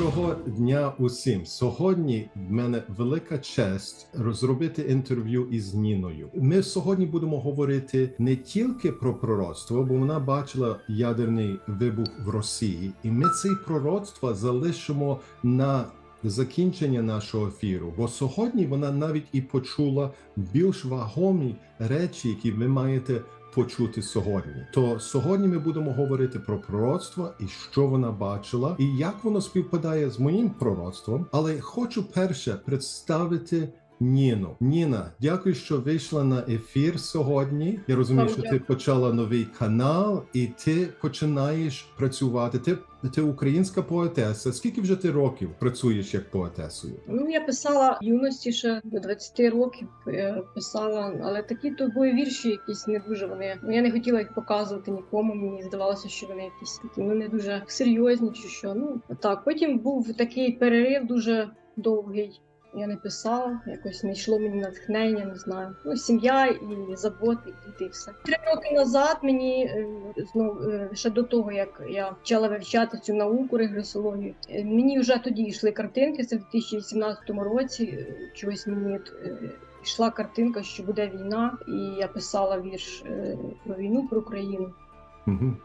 Доброго дня усім. Сьогодні в мене велика честь розробити інтерв'ю із Ніною. Ми сьогодні будемо говорити не тільки про пророцтво, бо вона бачила ядерний вибух в Росії, і ми це пророцтво залишимо на закінчення нашого ефіру. Бо сьогодні вона навіть і почула більш вагомі речі, які ви маєте почути сьогодні. То сьогодні ми будемо говорити про пророцтво і що вона бачила, і як воно співпадає з моїм пророцтвом. Але хочу перше представити. Ніну, Ніна, дякую, що вийшла на ефір сьогодні. Я розумію, що ти почала новий канал, і ти починаєш працювати. Ти, ти українська поетеса. Скільки вже ти років працюєш як поетесою? Ну, я писала в юності ще до 20 років. Писала, але такі то були вірші, якісь не дуже вони. Ну я не хотіла їх показувати нікому. Мені здавалося, що вони якісь такі ну не дуже серйозні, чи що. Ну так. Потім був такий перерив дуже довгий. Я не писала, якось не йшло мені натхнення, не знаю. Ну, сім'я і заботи, і діти, і все. Три роки назад мені е, знов е, ще до того, як я почала вивчати цю науку регресологію, е, мені вже тоді йшли картинки. Це в 2018 році. Чогось мені йшла картинка, що буде війна, і я писала вірш про війну, про Україну. Угу.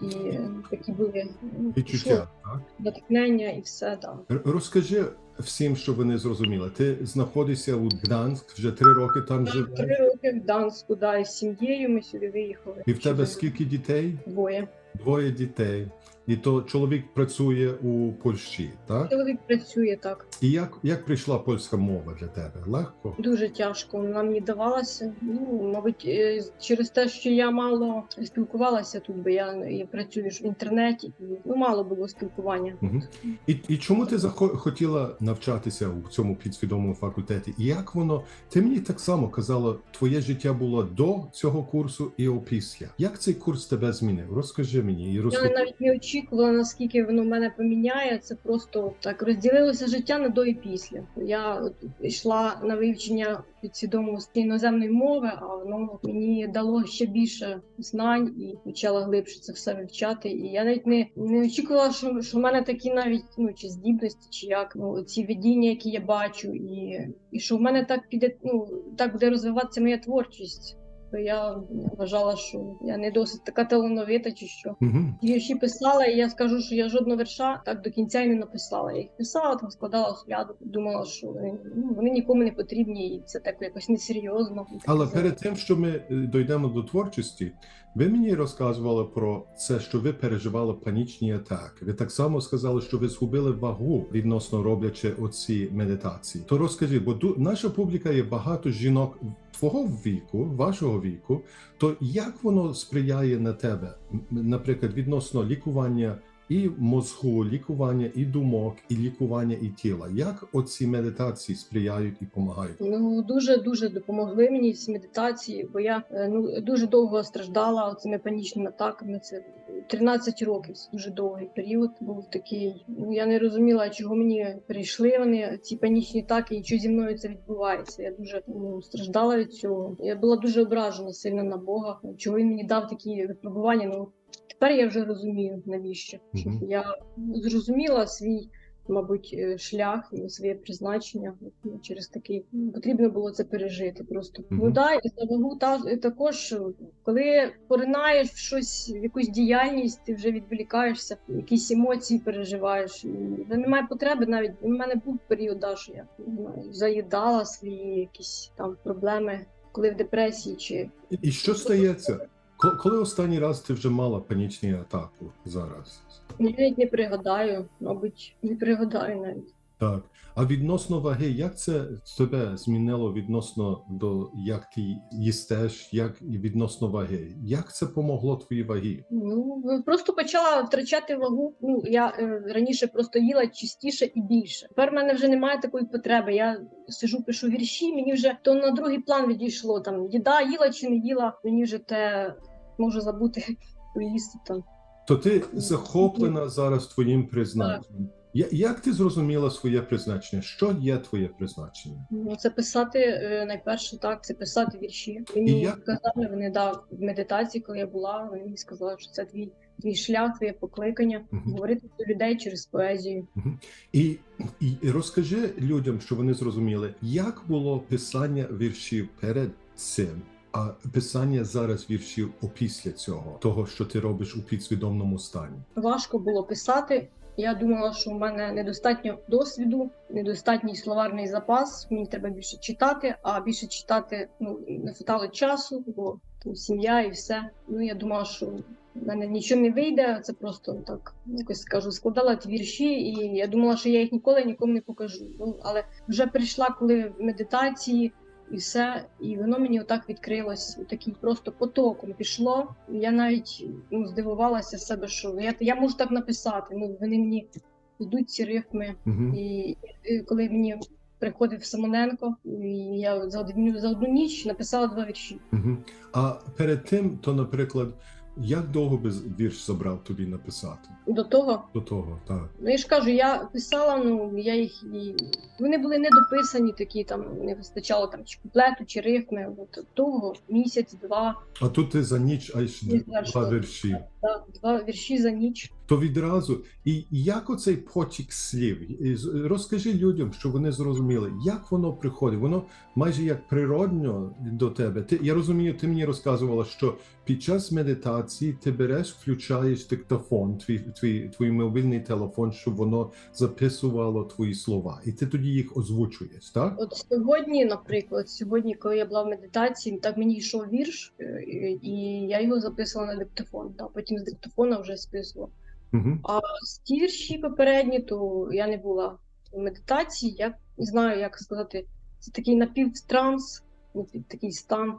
І такі були ну, Відчуття, так? натхнення і все да. Розкажи всім, що вони зрозуміли. Ти знаходишся у Гданськ, вже три роки там живе живеш. Три роки в Данську, да, і з сім'єю ми сюди виїхали. І в тебе скільки дітей? Двоє. Двоє дітей. І то чоловік працює у Польщі, так? Чоловік працює так. І як, як прийшла польська мова для тебе? Легко? Дуже тяжко. Вона мені давалася. Ну, мабуть, е, через те, що я мало спілкувалася тут, бо я, я працюю в інтернеті, і ну мало було спілкування. Угу. І, і чому ти захо- хотіла навчатися у цьому підсвідомому факультеті? І як воно? Ти мені так само казала, твоє життя було до цього курсу і опісля. Як цей курс тебе змінив? Розкажи мені і Я навіть не очікувала, наскільки воно мене поміняє. Це просто так розділилося життя на до і після. Я йшла на вивчення підсвідомості іноземної мови, а воно мені дало ще більше знань і почала глибше це все вивчати. І я навіть не, не очікувала, що, що в мене такі навіть ну чи здібності, чи як ну ці видіння, які я бачу, і, і що в мене так піде, ну так буде розвиватися моя творчість. То я вважала, що я не досить така талановита, чи що. Угу. Вірші писала, і я скажу, що я жодного верша так до кінця й не написала. Я їх писала, там складала сляду, думала, що вони, ну, вони нікому не потрібні, і це так якось несерйозно. Але перед тим, що ми е, дійдемо до творчості, ви мені розказували про це, що ви переживали панічні атаки. Ви так само сказали, що ви згубили вагу відносно роблячи оці медитації. То розкажи, бо наша публіка є багато жінок твого віку, вашого віку. То як воно сприяє на тебе, наприклад, відносно лікування і мозку, лікування і думок, і лікування і тіла? Як оці медитації сприяють і допомагають? Ну дуже дуже допомогли мені ці медитації, бо я е, ну дуже довго страждала цими панічними атаками. Це 13 років. Дуже довгий період. Був такий. Ну я не розуміла, чого мені прийшли вони ці панічні атаки, і що зі мною це відбувається. Я дуже ну, страждала від цього. Я була дуже ображена сильно на Бога. Чого він мені дав такі випробування? Ну тепер я вже розумію навіщо. Мгм. я зрозуміла свій мабуть, е, шлях і своє призначення Ну, через такий ну, потрібно було це пережити. Просто Мгм. ну да, і за та також, е, коли поринаєш в щось, в якусь діяльність, ти вже відволікаєшся, якісь емоції переживаєш. Вже немає потреби навіть. У мене був період, да, що я не знаю, заїдала свої якісь там проблеми, коли в депресії чи І що стається? Ко- Коли останній раз ти вже мала панічну атаку зараз? я навіть не пригадаю, мабуть, не пригадаю навіть. Так. А відносно ваги, як це тебе змінило відносно до як ти їстеш, як і відносно ваги? Як це помогло твоїй вагі? Ну просто почала втрачати вагу. Ну я е, раніше просто їла чистіше і більше. Тепер в мене вже немає такої потреби. Я сижу, пишу вірші. Мені вже то на другий план відійшло. Там їда їла чи не їла. Мені вже те можу забути поїсти там. То ти захоплена зараз твоїм призначенням. Я- Як ти зрозуміла своє призначення? Що є твоє призначення? Ну, це писати е, найперше так, це писати вірші. Мені як- казали, вони да, в медитації, коли я була, вони мені сказали, що це твій твій шлях, твоє покликання Мгм. говорити до людей через поезію. І, і розкажи людям, що вони зрозуміли, як було писання віршів перед цим, а писання зараз віршів опісля цього, того, що ти робиш у підсвідомому стані. Важко було писати. Я думала, що в мене недостатньо досвіду, недостатній словарний запас. Мені треба більше читати, а більше читати ну не хватало часу, бо там сім'я і все. Ну я думала, що в мене нічого не вийде. Це просто так якось скажу, складала ті вірші, і я думала, що я їх ніколи нікому не покажу. Ну але вже прийшла, коли в медитації. І все, і воно мені отак відкрилось, такий просто потоком пішло. Я навіть ну, здивувалася себе, що я, я можу так написати. Ну вони мені йдуть ці рифми. Угу. І, і коли мені приходив Самоненко, і я за одну за одну ніч написала два вірші. Угу. А перед тим, то, наприклад, як довго би вірш забрав тобі написати? До того, До того, так. ну я ж кажу, я писала, ну я їх і вони були недописані, такі там не вистачало там чи куплету, чи рифми. От того місяць, два, А тут ти за ніч аж два вірші. Да, два вірші за ніч. То відразу, і як оцей потік слів? Розкажи людям, щоб вони зрозуміли, як воно приходить. Воно майже як природньо до тебе. Ти я розумію, ти мені розказувала, що під час медитації ти береш, включаєш диктофон, твій твій, твій мобільний телефон, щоб воно записувало твої слова, і ти тоді їх озвучуєш, так? От сьогодні, наприклад, сьогодні, коли я була в медитації, так мені йшов вірш, е, і- і я його записувала на диктофон. Та потім з диктофона вже списувала. Угу. А ті вірші попередні, то я не була в медитації. Я не знаю, як сказати, це такий напівтранс, такий стан,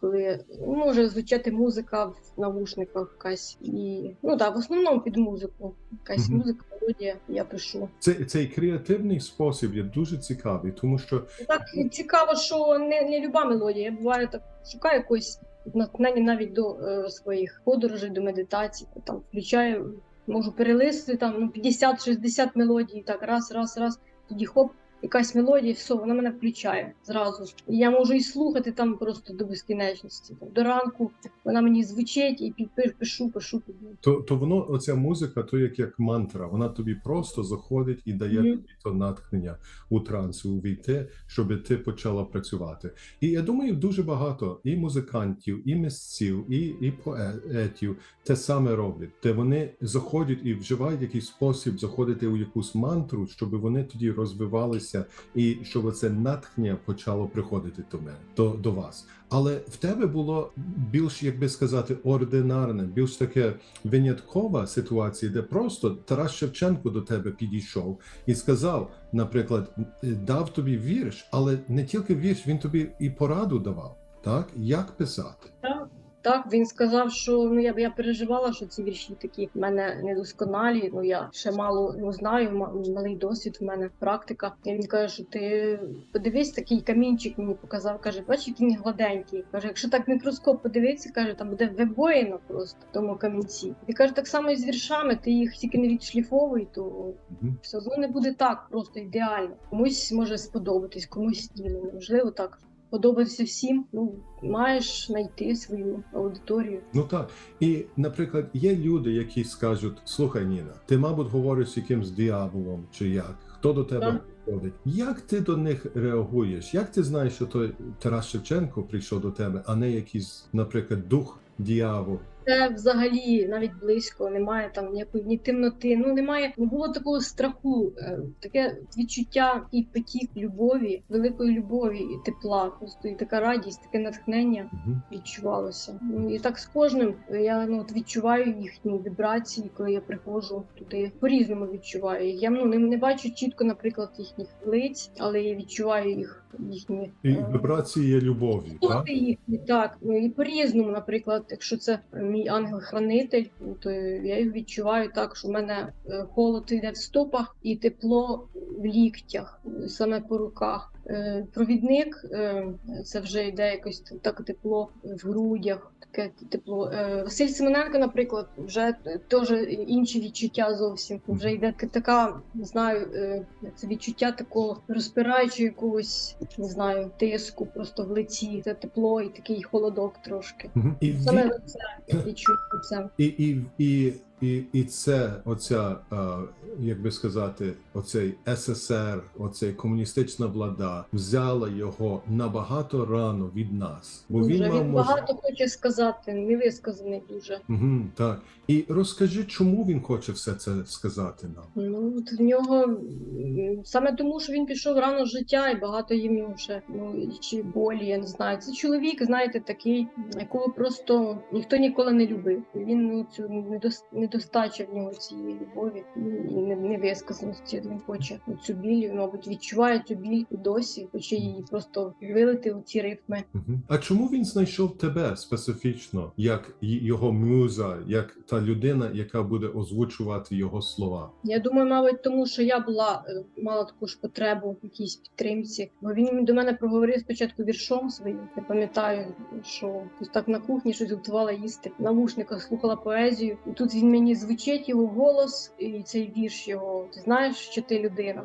коли може звучати музика в навушниках якась. І ну так, в основному під музику. Якась Мгм. музика, мелодія, я пишу. Це цей креативний спосіб є дуже цікавий, тому що Так цікаво, що не, не люба мелодія. Я буває так шукаю якось натхнення навіть до е, своїх подорожей, до медитацій. Там включаю, можу перелистити там ну, 50-60 мелодій, так раз, раз, раз, тоді хоп. Якась мелодія, все, вона мене включає зразу. І я можу і слухати там просто до безкінечності. Там, до ранку вона мені звучить і пишу, пишу, пишу. То, то воно, оця музика, то як, як мантра, вона тобі просто заходить і дає Мгм. тобі то натхнення у трансу увійти, щоб ти почала працювати. І я думаю, дуже багато і музикантів, і мисців, і, і поетів те саме роблять, де вони заходять і вживають якийсь спосіб заходити у якусь мантру, щоб вони тоді розвивалися, і щоб це натхнення почало приходити до мене, до, до вас. Але в тебе було більш, як би сказати, ординарне, більш таке виняткова ситуація, де просто Тарас Шевченко до тебе підійшов і сказав, наприклад, дав тобі вірш, але не тільки вірш, він тобі і пораду давав. Так, як писати? Так, так, він сказав, що ну я я переживала, що ці вірші такі в мене недосконалі. Ну я ще мало ну, знаю, ма- малий досвід в мене практика. І він каже, що ти подивись, такий камінчик мені показав. каже, бач, який він гладенький. Каже, якщо так мікроскоп подивитися, каже, там буде вибоїно просто в тому камінці. І каже, так само і з віршами, ти їх тільки не відшліфовуй, то все одно не буде так, просто ідеально. Комусь може сподобатись, комусь ні. Ну, Можливо, так. Подобався всім, ну маєш знайти свою аудиторію. Ну так. І, наприклад, є люди, які скажуть: слухай, Ніна, ти, мабуть, говориш з якимсь дияволом чи як? Хто до тебе приходить? Як ти до них реагуєш? Як ти знаєш, що той Тарас Шевченко прийшов до тебе, а не якийсь, наприклад, дух диявол? Це взагалі навіть близько немає там ніякої ні темноти. Ну немає, не було такого страху, е, таке відчуття і потік любові, великої любові і тепла. Просто і така радість, таке натхнення відчувалося. Ну і так з кожним я ну от відчуваю їхні вібрації, коли я приходжу туди. По-різному відчуваю. Я ну не, не бачу чітко, наприклад, їхніх лиць, але я відчуваю їх їхні І е, вібрації любові, так? Їхні, так. Ну і по-різному, наприклад, якщо це мій ангел-хранитель, то я їх відчуваю так, що в мене е, холод йде в стопах і тепло в ліктях, саме по руках. Е, Провідник е, це вже йде якось так тепло в грудях, таке тепло. Е, Василь Семененко, наприклад, вже теж інші відчуття зовсім. Вже йде така, не знаю, це відчуття такого розпираючого якогось, не знаю, тиску просто в лиці. Це тепло і такий холодок трошки. Саме це відчуття і, і, і, і, і це оця, е, як би сказати, оцей СССР, оцей комуністична влада взяла його набагато рано від нас. Бо Дуже. він Він, мав мож- багато хоче сказати, невисказаний дуже. Угу, так. І розкажи, чому він хоче все це сказати нам? Ну от в нього саме тому, що він пішов рано з життя, і багато їм йому ще ну чи болі, я не знаю. Це чоловік, знаєте, такий, якого просто ніхто ніколи не любив. Він ну цю недос- недостача в нього цієї любові і невисказаності. Він хоче цю біль, він, мабуть, відчуває цю біль і досі, хоче її просто вилити у ці ритми. А чому він знайшов тебе специфічно, як його муза, як та людина, яка буде озвучувати його слова? Я думаю, мабуть, тому що я була е, мала таку ж потребу в якійсь підтримці. Бо він до мене проговорив спочатку віршом своїм. Я пам'ятаю, що так на кухні щось готувала їсти. В навушниках слухала поезію, і тут він мені звучить його голос, і цей вірш його. Ти знаєш, що ти людина?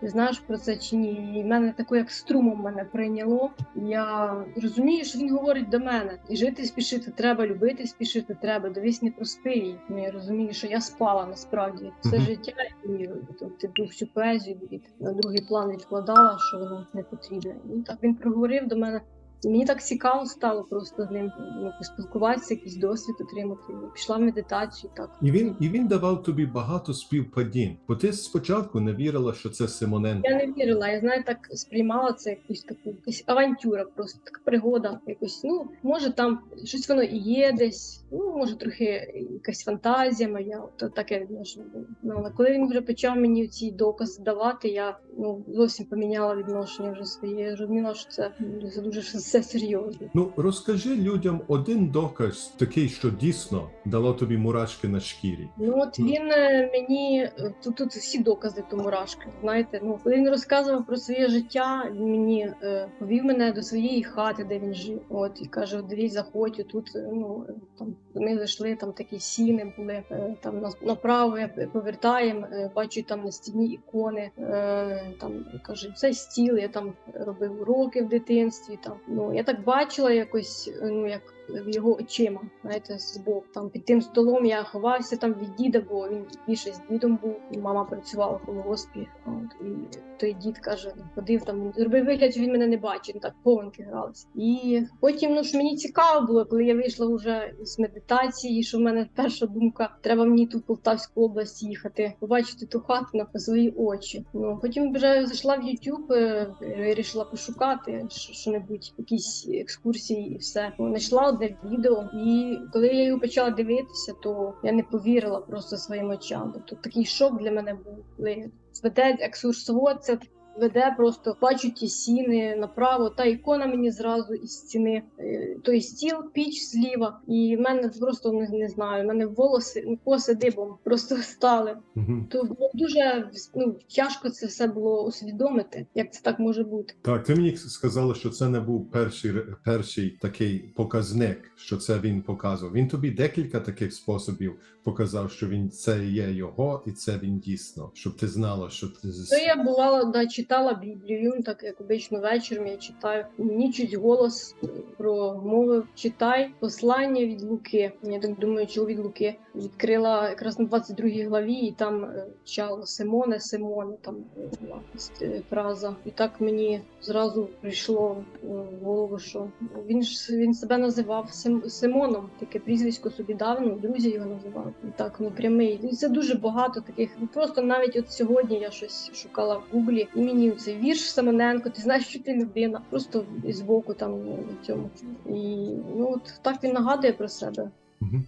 Ти знаєш про це чи ні? І мене тако як струмом мене прийняло. Я розумію, що він говорить до мене. І жити спішити треба, любити спішити треба. Дивись, не проспи. Ну, я розумію, що я спала насправді все життя і тобто всю поезію на другий план відкладала, що воно не потрібне. І так він проговорив до мене. Мені так цікаво стало просто з ним ну, поспілкуватися, якийсь досвід отримати. Пішла в медитацію. Так І він і він давав тобі багато співпадінь. Бо ти спочатку не вірила, що це Симоненко. я не вірила. Я знаю, так сприймала це якусь таку якась авантюра, просто така пригода. Якось ну може там щось воно і є десь. Ну може трохи якась фантазія моя. То таке відношення було. Ну але коли він вже почав мені ці докази давати, я ну зовсім поміняла відношення вже своє. Я розуміла, що це, це дуже все серйозно. Ну розкажи людям один доказ, такий, що дійсно дало тобі мурашки на шкірі. Ну от він е, мені е, тут, тут всі докази до мурашки. Знаєте, ну коли він розказував про своє життя, він мені е, повів мене до своєї хати, де він жив. От і каже: «От дивись, заходь, тут ну е, там ми зайшли, там такі сіни були. е, Там направо я повертаємо, е, бачу там на стіні ікони. е, Там каже, це стіл. Я там робив уроки в дитинстві. Там ну я так бачила якось, е, ну як його очима, знаєте, збоку. Там під тим столом я ховався там від діда, бо він більше з дідом був. І мама працювала в колгоспі. От і той дід каже, ну, ходив там, він зробив вигляд, що він мене не бачив. ну, Так повинки гралися. І потім, ну ж мені цікаво було, коли я вийшла вже з медитації, що в мене перша думка: треба мені тут в Полтавську область їхати, побачити ту хату на свої очі. Ну потім вже зайшла в YouTube, е, вирішила пошукати що- що-небудь, якісь екскурсії і все. Знайшла одне відео, і коли я його почала дивитися, то я не повірила просто своїм очам. Тобто такий шок для мене був. Коли веде екскурсовод, це веде просто бачу ті сіни направо, та ікона мені зразу із стіни. Е, Той стіл, піч зліва, і в мене просто не, не знаю, в мене волоси ну, коси дибом просто стали. Угу. То було дуже ну, тяжко це все було усвідомити, як це так може бути. Так, ти мені сказала, що це не був перший перший такий показник, що це він показував. Він тобі декілька таких способів показав, що він це є його, і це він дійсно, щоб ти знала, що ти То я бувала, да, читала Біблію, ну, так як обично вечором я читаю. Мені чуть голос е, промовив читай послання від Луки. Я так думаю, що від Луки відкрила якраз на 22 главі, і там е, чало Симоне, Симоне, там е, була е, фраза. І так мені зразу прийшло е, в голову, що він ж він себе називав Сим, Симоном, таке прізвисько собі дав, ну, друзі його називали. І так, ну прямий. І це дуже багато таких. Просто навіть от сьогодні я щось шукала в гуглі, і мені цей вірш Семененко, ти знаєш, що ти людина, просто збоку там ну, цьому. І ну от так він нагадує про себе. Мгм.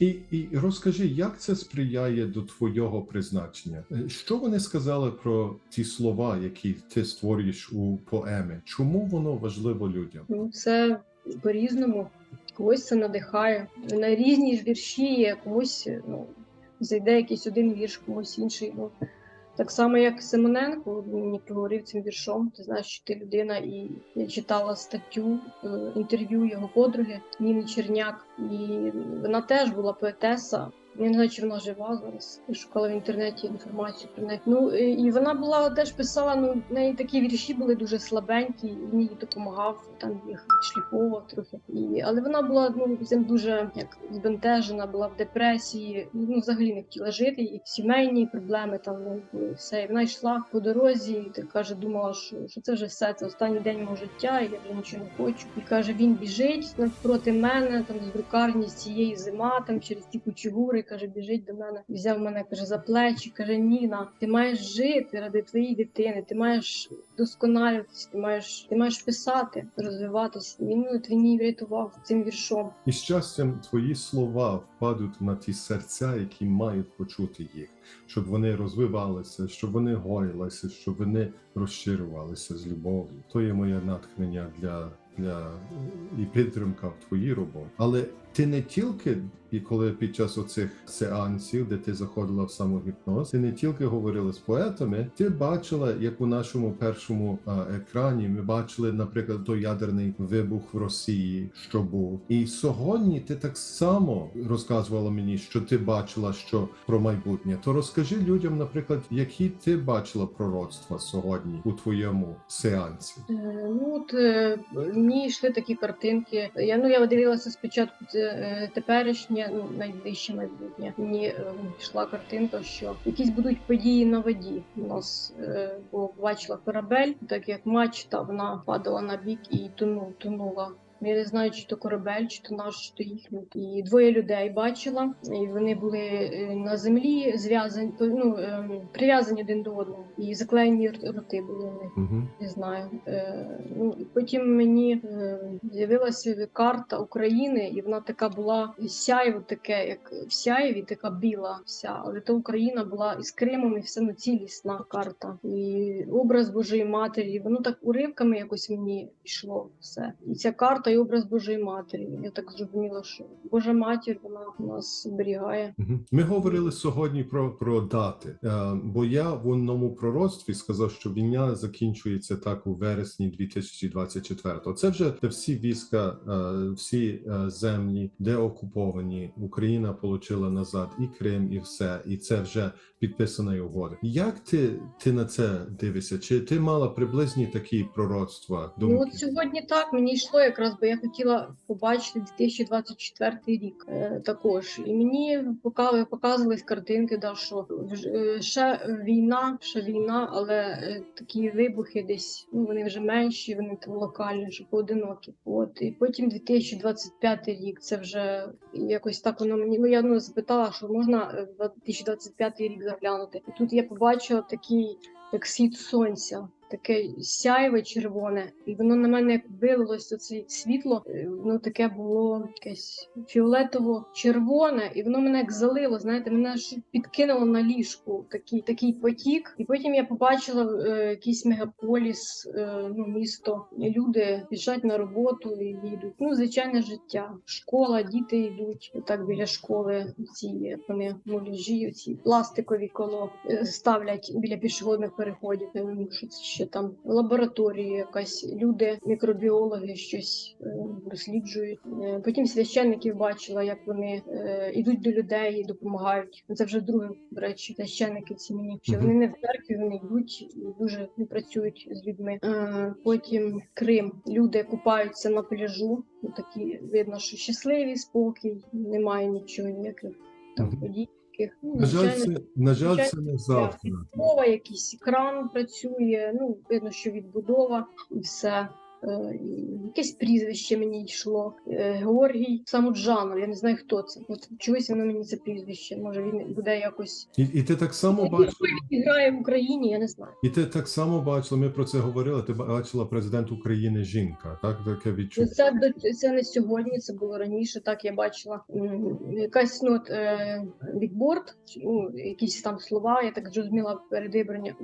І, і розкажи, як це сприяє до твого призначення? Е, Що вони сказали про ті слова, які ти створюєш у поеми? Чому воно важливо людям? Ну, це по-різному. Когось це надихає. На різні ж вірші є, комусь ну, зайде якийсь один вірш, комусь інший. Ну, Так само, як Симоненко мені проговорив цим віршом. Ти знаєш, що ти людина, і я читала статтю, е, інтерв'ю його подруги Ніни Черняк, і вона теж була поетеса. Не знаю, чи жива зараз. Я шукала в інтернеті інформацію про неї. Ну і вона була теж писала. Ну в неї такі вірші були дуже слабенькі. і Він їй допомагав там їх шліфовував трохи. І але вона була ну цим дуже як збентежена, була в депресії. Ну взагалі не хотіла жити. І сімейні проблеми там ну, були все. І вона йшла по дорозі. І так каже, думала, що, що це вже все. Це останній день мого життя. І я вже нічого не хочу. І каже, він біжить навпроти мене там з друкарні з цієї зима, там через ті кучугури. Каже, біжить до мене, взяв мене каже за плечі. каже: Ніна, ти маєш жити ради твоєї дитини. Ти маєш досконалюватися, ти маєш ти маєш писати, розвиватися. Він він її врятував цим віршом. І щастям твої слова впадуть на ті серця, які мають почути їх, щоб вони розвивалися, щоб вони гоїлися, щоб вони розширювалися з любов'ю. То є моє натхнення для, для і підтримка в твоїй роботі. Але ти не тільки і коли під час оцих сеансів, де ти заходила в самогіпноз, ти не тільки говорила з поетами, ти бачила, як у нашому першому а, екрані ми бачили, наприклад, той ядерний вибух в Росії, що був. І сьогодні ти так само розказувала мені, що ти бачила що про майбутнє. То розкажи людям, наприклад, які ти бачила пророцтва сьогодні у твоєму сеансі. Е, Ну от мені йшли такі картинки. Я ну я дивилася спочатку теперішнє, ну найближче майбутнє. Мені е, йшла картинка, що якісь будуть події на воді. У нас е, бо бачила корабель, так як мачта, вона падала на бік і тону, тонула. Я не знаю, чи то корабель, чи то наш, чи то їхній. І двоє людей бачила, і вони були е, на землі зв'язані, ну ем, прив'язані один до одного, і заклеєні роти були них. Угу. Не знаю. Е, ну, потім мені е, з'явилася карта України, і вона така була сяйво таке, як в сяєві, така біла вся. Але то Україна була із Кримом, і все ну, цілісна карта. І образ Божої Матері, воно так уривками якось мені йшло все. І ця карта, і образ Божої Матері. Я так зрозуміла, що Божа матір вона нас зберігає. Ми говорили сьогодні про, про дати, Е, бо я в одному пророцтві сказав, що війна закінчується так у вересні 2024. Це вже де всі війська, е, всі е, землі, де окуповані, Україна отримала назад і Крим, і все, і це вже підписана угода. Як ти, ти на це дивишся? Чи ти мала приблизні такі пророцтва? Ну от сьогодні так мені йшло якраз, бо я хотіла побачити 2024 рік е, також. І мені пока показувались картинки, да, що вже, е, ще війна, ще війна, але е, такі вибухи десь ну вони вже менші, вони там локальні, що поодинокі. От і потім 2025 рік. Це вже якось так воно мені. Ну я ну запитала, що можна е, 2025 рік заглянути. І тут я побачила такий як світ сонця. Таке сяйве червоне, і воно на мене як вилилось оце світло. Воно таке було якесь фіолетово-червоне, і воно мене як залило. Знаєте, мене аж підкинуло на ліжку такий такий потік. І потім я побачила е, якийсь мегаполіс, е, ну місто. Люди біжать на роботу і їдуть. Ну, звичайне життя. Школа, діти йдуть так біля школи. Ці вони муляжі, ці пластикові коло е, ставлять біля пішохідних переходів. Е, Що це ще там лабораторії, якась люди, мікробіологи щось е, досліджують. Е, Потім священників бачила, як вони е, йдуть до людей і допомагають. Це вже друге, до речі, священники ці мені. Що вони не в церкві, вони йдуть і дуже не працюють з людьми. Е, Потім Крим. Люди купаються на пляжу. Такі видно, що щасливі, спокій, немає нічого ніяких там подій. Таких. Ну, На жаль, це, на жаль, це не завтра. Мова, якийсь кран працює, ну, видно, що відбудова і все. Е, Якесь прізвище мені йшло. Е, Георгій Самуджанов, я не знаю, хто це. От чогось воно мені це прізвище. Може він буде якось І, і ти так само бачила. він грає в Україні, я не знаю. І ти так само бачила, ми про це говорили. Ти бачила президент України жінка, так таке відчуття. Це це не сьогодні, це було раніше. Так я бачила якась ну, от, е, бікборд, ну, якісь там слова. Я так зрозуміла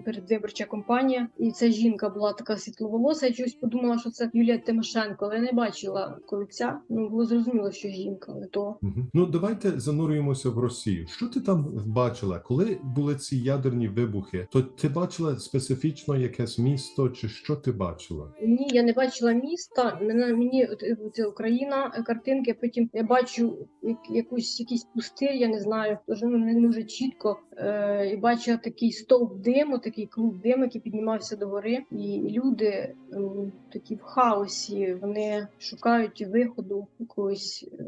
передвиборча кампанія. І ця жінка була така світловолоса. Я чогось подумала, що що це Юлія Тимошенко, але я не бачила лиця. Ну було зрозуміло, що жінка, але то. Ну давайте занурюємося в Росію. Що ти там бачила? Коли були ці ядерні вибухи, то ти бачила специфічно якесь місто, чи що ти бачила? ні, я не бачила міста. Мене мені е, це Україна, е, картинки. Потім я бачу як- якусь якийсь пустир, я не знаю, тож ну, не дуже чітко. Е, і бачила такий стовп диму, такий клуб диму, який піднімався до гори, і люди ем, такі в хаосі. Вони шукають виходу якогось. Е,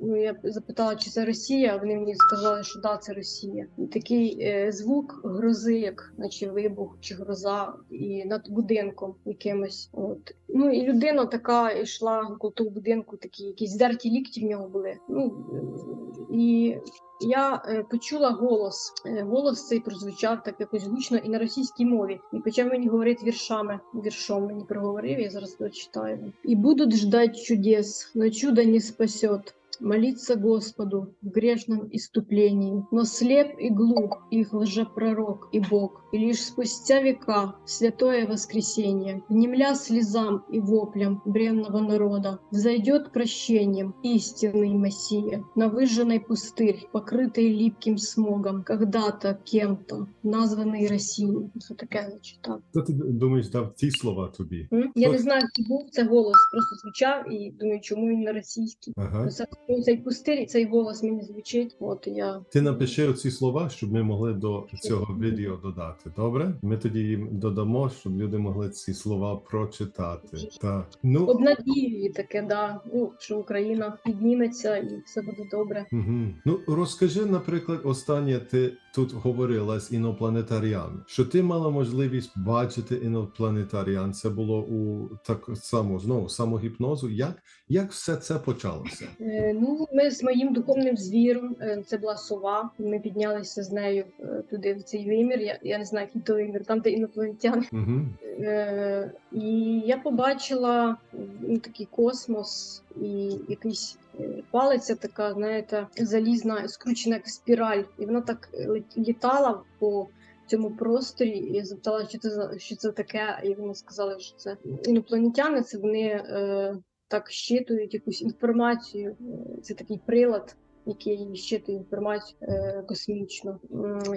ну я запитала, чи це Росія. Вони мені сказали, що да, це Росія. І такий е, звук грози, як наче вибух чи гроза, і над будинком якимось. От ну і людина така йшла коло того будинку, такі якісь здерті лікті в нього були. Ну е, і я е, почула голос. Е, Голос цей прозвучав так якось гучно і на російській мові. І почав мені говорити віршами. Віршом мені проговорив, я зараз прочитаю. І будуть ждать чудес, но чудо не спасет Молиться Господу в грешном иступлении, но слеп и глух их лжепророк и Бог, и лишь спустя века в святое воскресенье, внемля слезам и воплям бренного народа, взойдет прощением истинный Мессия на выжженный пустырь, покрытый липким смогом, когда-то кем-то, названный Россией. Що таке зачитав? Хто ти думаєш, дав ці слова тобі? М? Я Хто- не знаю, чи був це голос, просто звучав і думаю, чому він на російській. Ага. Це ну, цей пустир, і цей голос мені звучить. От я Ти напиши оці слова, щоб ми могли до цього відео додати. Добре? Ми тоді їм додамо, щоб люди могли ці слова прочитати. Так. Ну обнадію таке, да. Ну що Україна підніметься і все буде добре. Угу. Ну розкажи, наприклад, останнє ти тут говорила з інопланетаріан, що ти мала можливість бачити інопланетаріан. Це було у так само знову самогіпнозу. Як, як все це почалося? Е, ну, ми з моїм духовним звіром, е, це була сова. Ми піднялися з нею е, туди, в цей вимір. Я, я не знаю, який то вимір, там де інопланетяни. Угу. Е, і я побачила ну, такий космос і якийсь палиця така, знаєте, залізна, скручена як спіраль, і вона так е, літала по цьому просторі. І я запитала, що це що це таке, і вони сказали, що це інопланетяни. Це вони е, так щитують якусь інформацію. Е, Це такий прилад. Який щитує інформацію е, космічну.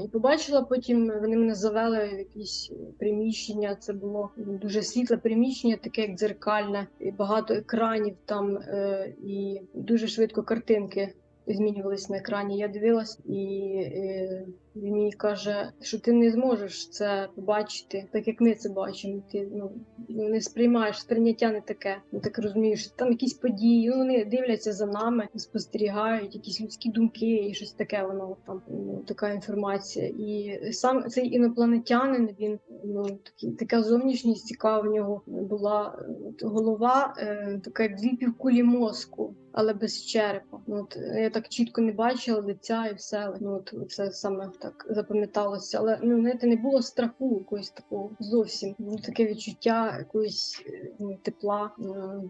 І побачила потім, вони мене завели в якісь приміщення. Це було дуже світле приміщення, таке як дзеркальне, і багато екранів там, е, і дуже швидко картинки змінювались на екрані. Я дивилась, і е, він мені каже, що ти не зможеш це побачити, так як ми це бачимо. Ти ну, не сприймаєш сприйняття не таке. Ну так розумієш, там якісь події. Ну вони дивляться за нами, спостерігають, якісь людські думки і щось таке. Воно там ну, така інформація. І сам цей інопланетянин він ну такий така зовнішність цікава в нього була голова, е, така як дві півкулі мозку. Але без черепа. Ну, от я так чітко не бачила лиця і все. Ну от це саме так запам'яталося. Але ну знаєте, не було страху якогось такого зовсім. Було таке відчуття якоїсь е, ну, тепла, е,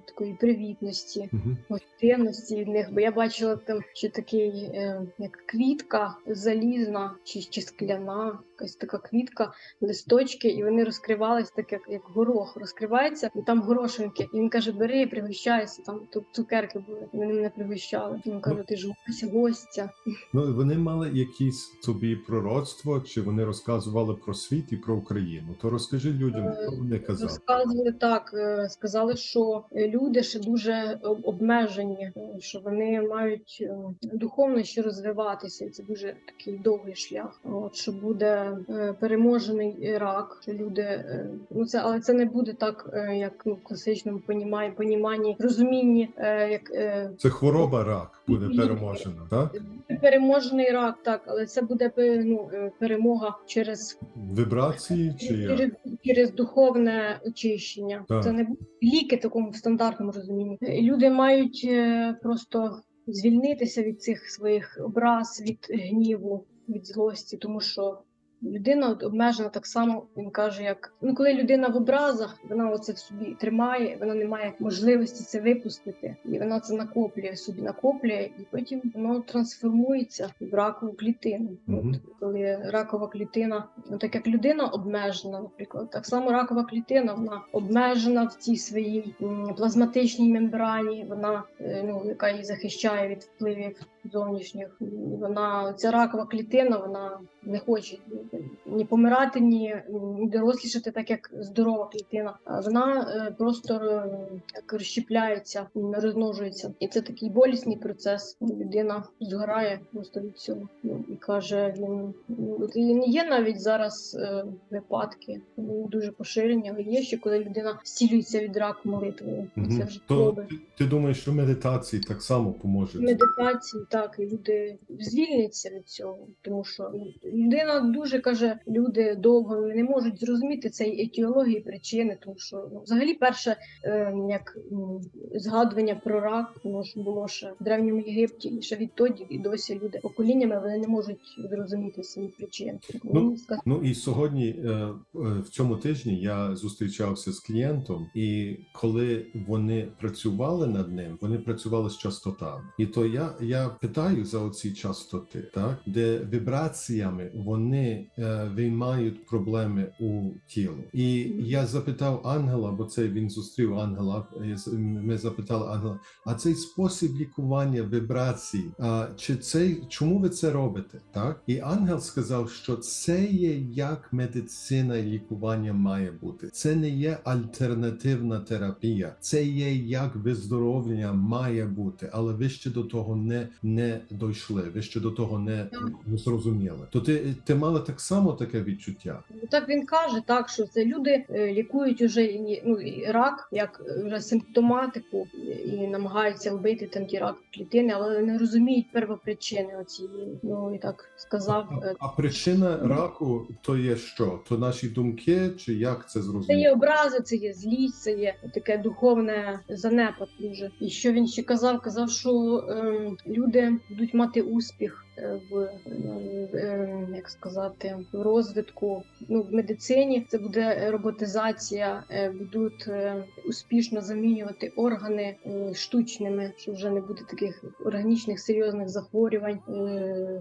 такої привітності гостинності від них, бо я бачила там ще такий, е, як квітка залізна чи, чи скляна, якась така квітка, листочки, і вони розкривались так, як, як горох розкривається, і там горошинки. І він каже: бери, пригощайся. Там тут цукерки були. Вони мене пригощали. Він каже, ти ж гостя. Ну вони мали якісь тобі пророцтво, чи вони розказували про світ і про Україну? То розкажи людям, Е, що вони казали. Розказували так, е, сказали, що е, люди ще дуже обмежені, що вони мають духовно ще розвиватися, і це дуже такий довгий шлях. От що буде переможений рак, що люди ну це, але це не буде так, як ну, в класичному поніманні, розумінні, як Це хвороба рак буде переможена, так? переможений рак, так, але це буде ну, е, перемога через Вібрації чи як? через, через духовне очищення. Так. Це не ліки в такому стандартному розумінні. Люди мають е, просто звільнитися від цих своїх образ, від гніву, від злості, тому що людина обмежена так само. Він каже, як ну коли людина в образах, вона оце в собі тримає, вона не має можливості це випустити, і вона це накоплює собі, накоплює, і потім воно трансформується в ракову клітину. Мгм. От коли ракова клітина, ну так як людина обмежена, наприклад, так само ракова клітина, вона обмежена в цій своїй плазматичній мембрані, вона е, ну яка її захищає від впливів зовнішніх. Вона ця ракова клітина, вона не хоче ні помирати, ні, ні дорослішати, так як здорова клітина. Вона е, просто е, як розщепляється, розмножується, і це такий болісний процес. Людина згорає просто від цього. Ну і каже він ну, є навіть зараз е, випадки, дуже поширені, але є ще коли людина зцілюється від раку молитвою. Це вже То ти, ти думаєш, що медитації так само поможуть? медитації, так, і люди звільняться від цього, тому що людина дуже каже, люди довго не можуть зрозуміти цієї етіології причини, тому що ну, взагалі перше е, як згадування про рак, воно ж було ще в древньому Єгипті, і ще відтоді і досі люди поколіннями вони не можуть зрозуміти свої причини. Ну, Ну і сьогодні е, е, в цьому тижні я зустрічався з клієнтом, і коли вони працювали над ним, вони працювали з частотами. І то я, я питаю за оці частоти, так де вібраціями вони е, виймають проблеми у тіло. І я запитав ангела, бо це він зустрів ангела. Ми запитали ангела, а цей спосіб лікування вібрацій, а чи цей чому ви це робите? Так і ангел сказав, що це є як медицина лікування має бути. Це не є альтернативна терапія, це є як виздоровлення має бути, але ви ще до того не, не дійшли. Ви ще до того не, не зрозуміли. То ти, ти мала так само таке відчуття? Ну, Так він каже, так що це люди е, лікують уже ну, рак, як вже симптоматику, і, намагаються вбити там ті рак клітини, але не розуміють первопричини оцієї. Ну і так сказав. А, е, а причина раку то є що? То наші думки, чи як це Це є образи, це є злість, це є таке духовне занепад дуже. І що він ще казав? Казав, що ем, люди будуть мати успіх в, е, е, як сказати, в розвитку. Ну, в медицині це буде роботизація, е, будуть е, успішно замінювати органи е, штучними, що вже не буде таких органічних серйозних захворювань.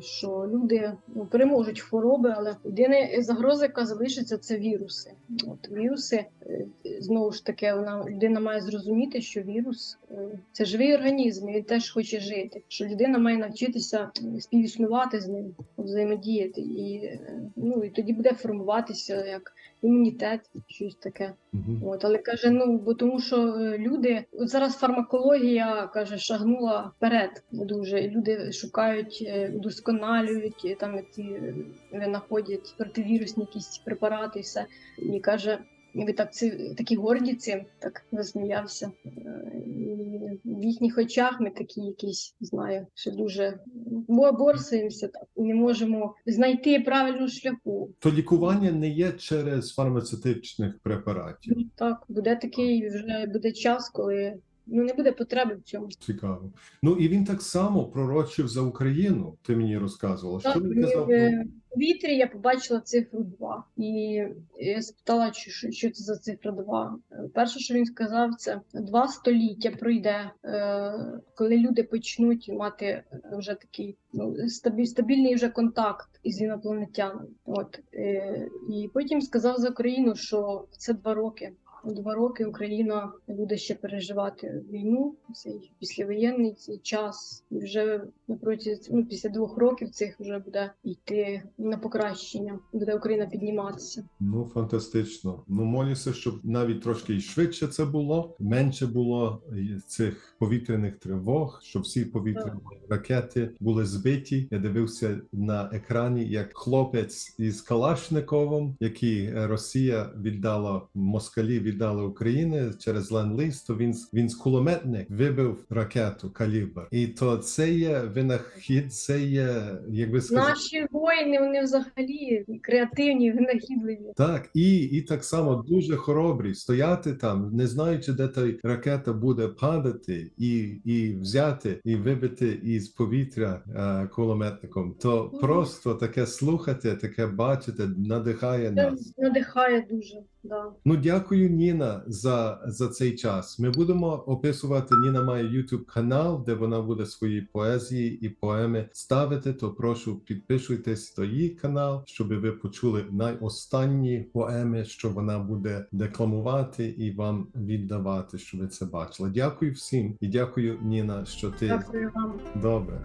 Що люди ну, переможуть хвороби, але єдина загроза, яка залишиться, це віруси. От віруси знову ж таки, вона людина має зрозуміти, що вірус це живий організм, і він теж хоче жити. Що людина має навчитися е, співіснувати з ним, взаємодіяти, і ну і тоді буде формуватися як імунітет, щось таке. Мгм. От, але каже, ну бо тому, що е, люди от зараз фармакологія каже, шагнула вперед дуже. І люди шукають, е, удосконалюють е, там ці винаходять противірусні якісь препарати, і все. І каже, і ви так ці такі гордіці, так засміявся. Е, І в їхніх очах ми такі якісь, знаю, що дуже бо борсаємося так і не можемо знайти правильну шляху. То лікування не є через фармацевтичних препаратів. Ну, Так, буде такий вже буде час, коли ну не буде потреби в цьому. Цікаво. Ну і він так само пророчив за Україну. Ти мені розказувала. Що він казав? в повітрі я побачила цифру 2. І я спитала, чи що, що це за цифра 2. Перше, що він сказав, це два століття пройде, е, коли люди почнуть мати вже такий ну, стабіль, стабільний вже контакт із інопланетянами. От е, і потім сказав за Україну, що це два роки. Два роки Україна буде ще переживати війну, цей післявоєнний цей час, і вже напроти ну, після двох років цих вже буде йти на покращення, буде Україна підніматися. Ну фантастично. Ну молюся, щоб навіть трошки і швидше це було, менше було цих повітряних тривог, щоб всі повітряні ракети були збиті. Я дивився на екрані, як хлопець із Калашниковим, який Росія віддала москалі віддали Україні через ленд-ліз, то він він з кулеметник вибив ракету калібр. І то це є винахід, це є, як би сказати. Наші воїни вони взагалі креативні, винахідливі. Так, і, і так само дуже хоробрі стояти там, не знаючи, де та ракета буде падати, і, і взяти і вибити із повітря е, кулеметником. То Мгм. просто таке слухати, таке бачити, надихає Це нас. надихає дуже. Да. Ну, дякую, Ніна, за, за цей час. Ми будемо описувати. Ніна має YouTube канал, де вона буде свої поезії і поеми ставити. То прошу підписуйтесь до її канал, щоб ви почули найостанні поеми, що вона буде декламувати і вам віддавати, щоб ви це бачили. Дякую всім і дякую, Ніна, що ти Дякую вам. добре.